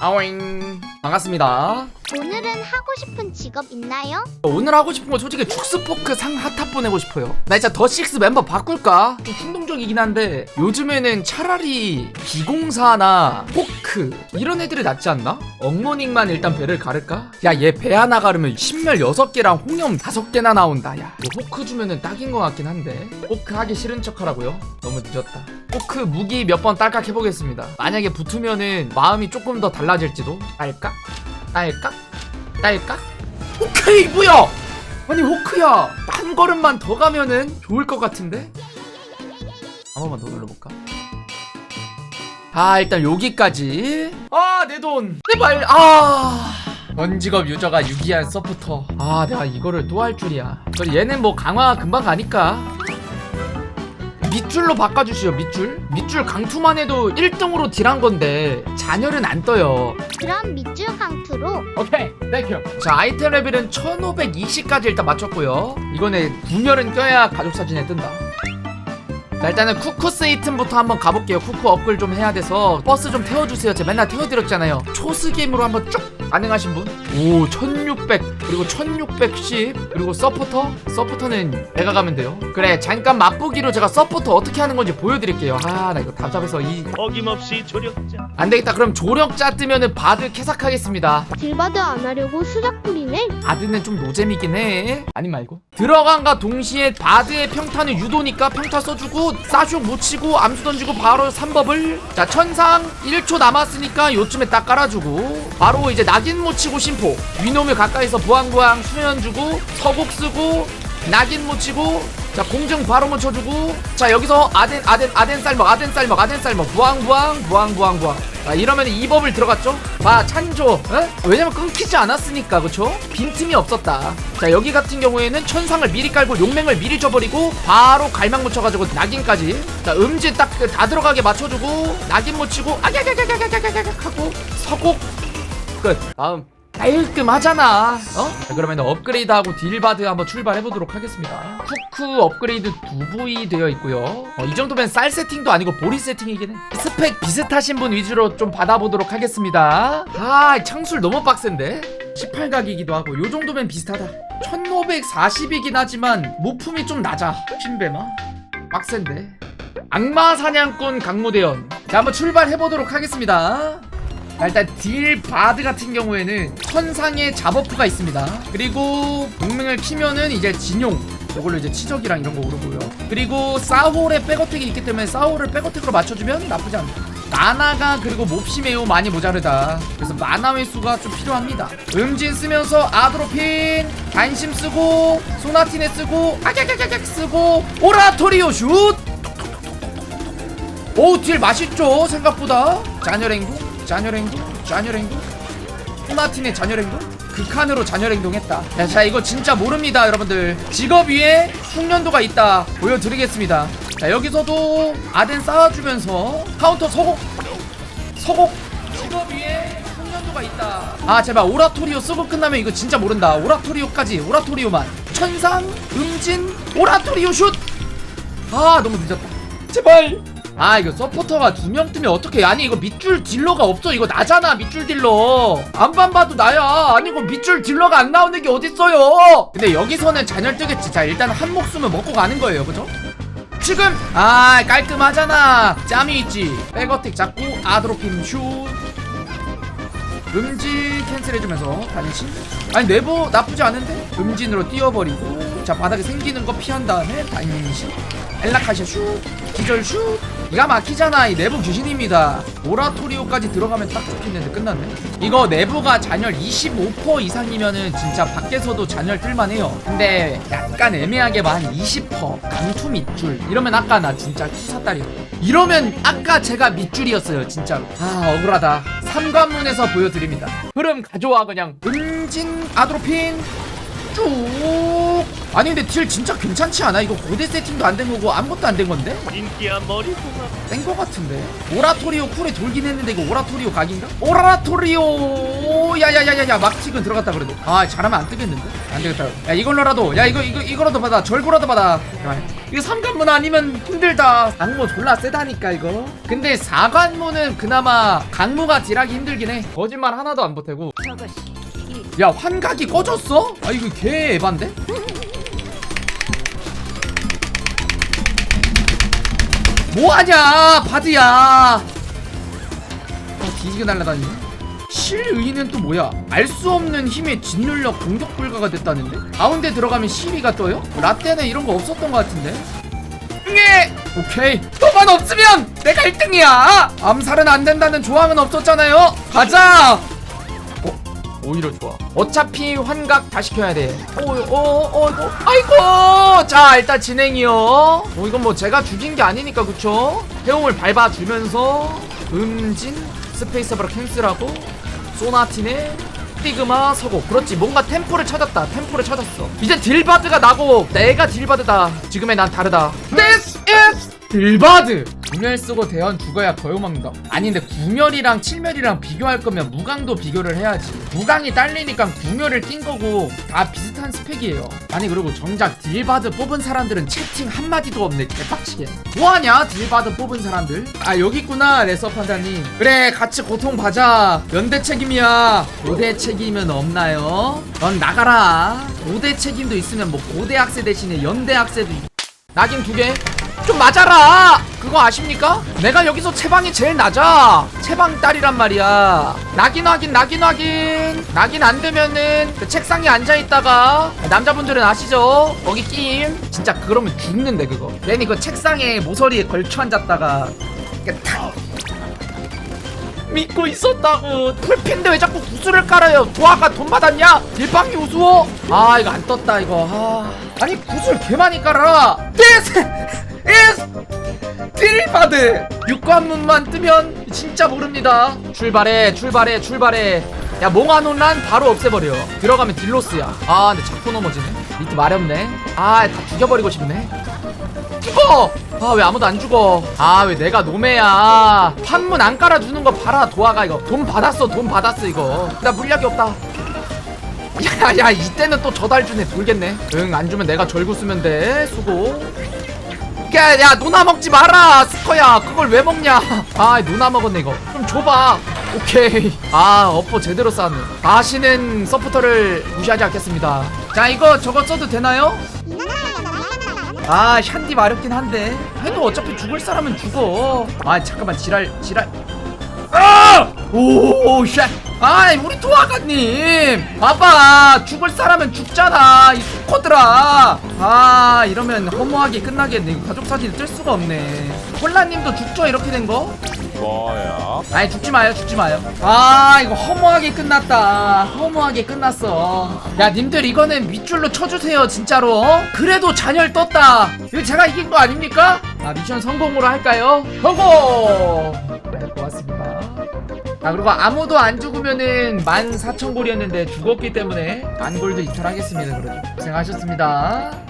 아오잉 반갑습니다 오늘은 하고 싶은 직업 있나요? 오늘 하고 싶은 건 솔직히 죽스포크 상 핫탑 보내고 싶어요 나 진짜 더식스 멤버 바꿀까? 좀 충동적이긴 한데 요즘에는 차라리 기공사나 포크 이런 애들이 낫지 않나? 엉머닝만 일단 배를 가를까? 야 얘 배 하나 가르면 신멸 6개랑 홍염 5개나 나온다 야 이거 포크 주면은 딱인 것 같긴 한데 포크 하기 싫은 척 하라고요? 너무 늦었다 포크 무기 몇 번 딸깍 해보겠습니다 만약에 붙으면은 마음이 조금 더 달라질지도 딸깍? 딸깍? 딸깍? 오케이 뭐야? 아니 호크야 한 걸음만 더 가면은 좋을 것 같은데? 한 번만 더 눌러볼까? 아 일단 여기까지. 아 내 돈. 제발. 아 원 직업 유저가 유기한 서포터. 아 내가 이거를 또 할 줄이야. 그래 얘는 뭐 강화 금방 가니까. 밑줄로 바꿔주시오 밑줄. 밑줄 강투만 해도 1등으로 딜한 건데 잔열은 안 떠요. 그럼 밑줄 강투로. 오케이 땡큐 자 아이템 레벨은 1520까지 일단 맞췄고요. 이거는 분열은 껴야 가족 사진에 뜬다. 자 일단은 쿠쿠스 이템부터 한번 가볼게요. 쿠쿠 업글 좀 해야 돼서 버스 좀 태워주세요. 제가 맨날 태워드렸잖아요. 초스게임으로 한번 쭉 가능하신 분? 오 1600 그리고 1610 그리고 서포터? 서포터는 내가 가면 돼요. 그래 잠깐 맛보기로 제가 서포터 어떻게 하는 건지 보여드릴게요. 아 나 이거 답답해서 이 어김없이 조력자 안 되겠다. 그럼 조력자 뜨면은 바드 캐삭하겠습니다. 딜바드 안 하려고 수작 부리네? 바드는 좀 노잼이긴 해. 아니 말고. 들어간과 동시에 바드의 평타는 유도니까 평타 써주고 싸쇼 못 치고 암수 던지고 바로 3법을. 자 천상 1초 남았으니까 요쯤에 딱 깔아주고 바로 이제 낙인 못 치고 심포. 위놈을 가까이서 부항부항 수면 주고 서곡 쓰고 낙인 못 치고 자 공중 바로 못 쳐주고 자 여기서 아덴 아덴 아덴 쌀먹 아덴 쌀먹 아덴 쌀먹. 부항 부항 부항 부항 부항 자 이러면 2법을 들어갔죠? 봐 찬조 에? 왜냐면 끊기지 않았으니까 그쵸? 빈틈이 없었다. 자 여기 같은 경우에는 천상을 미리 깔고 용맹을 미리 줘버리고 바로 갈망 묻혀가지고 낙인까지. 자 음지 딱 다 들어가게 맞춰주고 낙인 못 치고 아갸갸갸갸갸갸갸 하고 서곡 끝 다음 깔끔하잖아. 어? 자, 그러면 업그레이드하고 딜바드 한번 출발해보도록 하겠습니다. 쿠쿠 업그레이드 두 부위 되어 있고요. 어, 이 정도면 쌀 세팅도 아니고 보리 세팅이긴 해. 스펙 비슷하신 분 위주로 좀 받아보도록 하겠습니다. 아 창술 너무 빡센데? 18각이기도 하고 요 정도면 비슷하다. 1540이긴 하지만 모품이 좀 낮아. 신배마? 빡센데. 악마 사냥꾼 강무대원 자 한번 출발해보도록 하겠습니다 자, 일단 딜 바드 같은 경우에는 천상의 잡어프가 있습니다. 그리고 동맹을 키면은 이제 진용 이걸로 이제 치적이랑 이런 거 오르고요. 그리고 사홀의 백어택이 있기 때문에 사홀을 백어택으로 맞춰주면 나쁘지 않다. 마나가 그리고 몹시 매우 많이 모자르다. 그래서 마나 회수가 좀 필요합니다. 음진 쓰면서 아드로핀, 단심 쓰고, 소나티네 쓰고, 아갸갸갸갸 쓰고, 오라토리오 슛! 오, 딜 맛있죠? 생각보다. 잔혈행동? 잔혈행동? 잔혈행동? 소나틴의 잔혈행동? 극한으로 잔혈행동 했다. 야, 자, 이거 진짜 모릅니다, 여러분들. 직업 위에 숙련도가 있다. 보여드리겠습니다. 자, 여기서도 아덴 쌓아주면서 카운터 서곡. 서곡. 직업 위에 숙련도가 있다. 아, 제발 오라토리오 쓰고 끝나면 이거 진짜 모른다. 오라토리오까지, 오라토리오만. 천상, 음진, 오라토리오 슛! 아, 너무 늦었다. 제발! 아 이거 서포터가 두 명 뜨면 어떡해. 아니 이거 밑줄 딜러가 없어. 이거 나잖아 밑줄 딜러. 안반 봐도 나야. 아니 이거 밑줄 딜러가 안 나오는 게 어딨어요? 근데 여기서는 잔열 뜨겠지. 자 일단 한 목숨은 먹고 가는 거예요. 그죠? 지금! 아 깔끔하잖아. 짬이 있지. 백어택 잡고 아드로핀 슛 음진 캔슬해주면서 단신. 아니 네버 나쁘지 않은데? 음진으로 띄워버리고. 자 바닥에 생기는 거 피한 다음에 단신. 엘라카시아 슛 기절 슛 기가 막히잖아 이 내부 귀신입니다. 오라토리오까지 들어가면 딱 좋겠는데 끝났네. 이거 내부가 잔열 25% 이상이면은 진짜 밖에서도 잔열 뜰만해요. 근데 약간 애매하게 만20% 강투 밑줄. 이러면 아까 나 진짜 투사딸이야. 이러면 아까 제가 밑줄이었어요 진짜로 아 억울하다. 삼관문에서 보여드립니다. 흐름 가져와 그냥. 음진 아드로핀 쭉 아니 근데 딜 진짜 괜찮지 않아? 이거 고대 세팅도 안 된 거고 아무것도 안 된 건데? 인기야 머리구나 뗀거 같은데 오라토리오 쿨에 돌긴 했는데 이거 오라토리오 각인가? 오라토리오 야야야야야 막틱은 들어갔다 그래도 아 잘하면 안 뜨겠는데? 안 되겠다 야 이걸로라도 야 이거 이거 이거라도 받아 절고라도 받아 제발. 이거 삼관문 아니면 힘들다 강무 졸라 세다니까 이거 근데 사관문은 그나마 강무가 딜하기 힘들긴 해 거짓말 하나도 안 보태고 야 환각이 꺼졌어? 아 이거 개 에반데? 뭐하냐 바드야. 아 뒤지게 날라다니네. 실의는 또 뭐야? 알 수 없는 힘에 짓눌려 공격 불가가 됐다는데? 가운데 들어가면 시비가 떠요? 라떼는 이런 거 없었던 것 같은데? 응애 오케이. 너만 없으면 내가 1등이야! 암살은 안 된다는 조항은 없었잖아요. 가자! 어? 오히려 좋아. 어차피 환각 다 시켜야 돼 오오오 이거 아이고! 자 일단 진행이요. 어 이건 뭐 제가 죽인 게 아니니까 그쵸? 해움을 밟아주면서 음진 스페이스바로 캔슬하고 소나티네 스티그마 서고. 그렇지 뭔가 템포를 찾았다. 템포를 찾았어. 이제 딜바드가 나고 내가 딜바드다. 지금의 난 다르다. This is 딜바드 구멸 쓰고 대원 죽어야 거요망다. 아니 근데 구멸이랑 칠멸이랑 비교할 거면 무강도 비교를 해야지. 무강이 딸리니까 구멸을 낀 거고 다 비슷한 스펙이에요. 아니 그리고 정작 딜바드 뽑은 사람들은 채팅 한마디도 없네 개빡치게. 뭐하냐 딜바드 뽑은 사람들? 아 여기 있구나 레서 판다님. 그래 같이 고통받아. 연대 책임이야. 고대 책임은 없나요? 넌 나가라. 고대 책임도 있으면 뭐 고대 학세 대신에 연대 학세도 있... 낙인 두개 좀 맞아라. 그거 아십니까? 내가 여기서 채방이 제일 낮아. 채방 딸이란 말이야. 낙인 확인 낙인 확인. 낙인 안 되면은 그 책상에 앉아있다가 남자분들은 아시죠? 거기 끼임. 진짜 그러면 죽는데 그거. 괜히 그 책상에 모서리에 걸쳐 앉았다가 이렇게 탁 믿고 있었다고. 풀핀데 왜 자꾸 구슬을 깔아요? 도화가 돈 받았냐? 일방이 우스워? 아 이거 안 떴다 이거. 아. 아니 구슬 개 많이 깔아라. is 딜바드 육관문만 뜨면 진짜 모릅니다. 출발해 출발해 출발해. 야 몽환혼란 바로 없애버려. 들어가면 딜로스야. 아 근데 자꾸 넘어지네. 밑에 마렵네. 아 다 죽여버리고 싶네. 죽어! 아 왜 아무도 안 죽어? 아 왜 내가 노매야? 판문 안 깔아주는 거 봐라 도화가 이거. 돈 받았어 돈 받았어 이거. 나 물약이 없다. 야야 이때는 또 저달 주네. 돌겠네. 응 안 주면 내가 절구 쓰면 돼. 수고 야, 야, 노나 먹지 마라, 스커야. 그걸 왜 먹냐? 아, 노나 먹었네, 이거. 좀 줘봐. 오케이. 아, 어퍼 제대로 쌓네. 다시는 서포터를 무시하지 않겠습니다. 자, 이거 저거 써도 되나요? 아, 샨디 마렵긴 한데. 해도 어차피 죽을 사람은 죽어. 아, 잠깐만, 지랄, 지랄. 아! 오, 샷. 아, 우리 도화가님. 봐봐, 죽을 사람은 죽잖아. 이 수코들아. 아, 이러면 허무하게 끝나겠네. 이거 가족 사진 뜰 수가 없네. 콜라님도 죽죠, 이렇게 된 거? 뭐야 아니 죽지 마요 죽지 마요 아 이거 허무하게 끝났다 허무하게 끝났어 야 님들 이거는 밑줄로 쳐주세요 진짜로 어? 그래도 잔열 떴다 이거 제가 이긴 거 아닙니까? 아 미션 성공으로 할까요? 성공 아 그리고 아무도 안 죽으면은 14,000골이었는데 죽었기 때문에 만골도 이탈하겠습니다. 그래도 고생하셨습니다